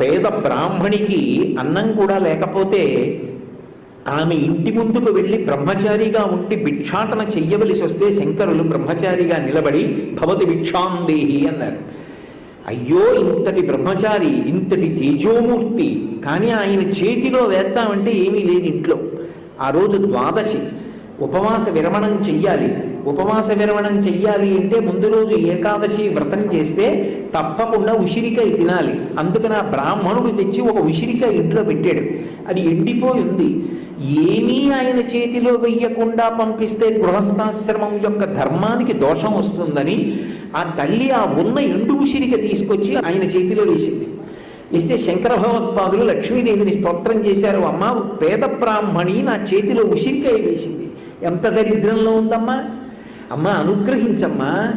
పేద బ్రాహ్మణికి అన్నం కూడా లేకపోతే ఆమె ఇంటి ముందుకు వెళ్ళి బ్రహ్మచారిగా ఉండి భిక్షాటన చెయ్యవలసి వస్తే శంకరులు బ్రహ్మచారిగా నిలబడి భవతి భిక్షాందేహి అన్నారు. అయ్యో ఇంతటి బ్రహ్మచారి ఇంతటి తేజోమూర్తి. కానీ ఆయన చేతిలో వేద్దామంటే ఏమీ లేదు ఇంట్లో ఆ రోజు ద్వాదశి. ఉపవాస విరమణం చెయ్యాలి. ఉపవాస విరమణం చెయ్యాలి అంటే ముందు రోజు ఏకాదశి వ్రతం చేస్తే తప్పకుండా ఉసిరికాయ తినాలి. అందుకని ఆ బ్రాహ్మణుడు తెచ్చి ఒక ఉసిరికాయ ఇంట్లో పెట్టాడు. అది ఎండిపోయి ఉంది. ఏమీ ఆయన చేతిలో వెయ్యకుండా పంపిస్తే గృహస్థాశ్రమం యొక్క ధర్మానికి దోషం వస్తుందని ఆ తల్లి ఆ ఉన్న ఎండు ఉసిరిక తీసుకొచ్చి ఆయన చేతిలో వేసింది. ఇస్తే శంకర భగవత్పాదులు లక్ష్మీదేవిని స్తోత్రం చేశారు. అమ్మ పేద బ్రాహ్మణి నా చేతిలో ఉసిరికాయ వేసింది. ఎంత దరిద్రంలో ఉందమ్మా? అమ్మ అనుగ్రహించమ్మా.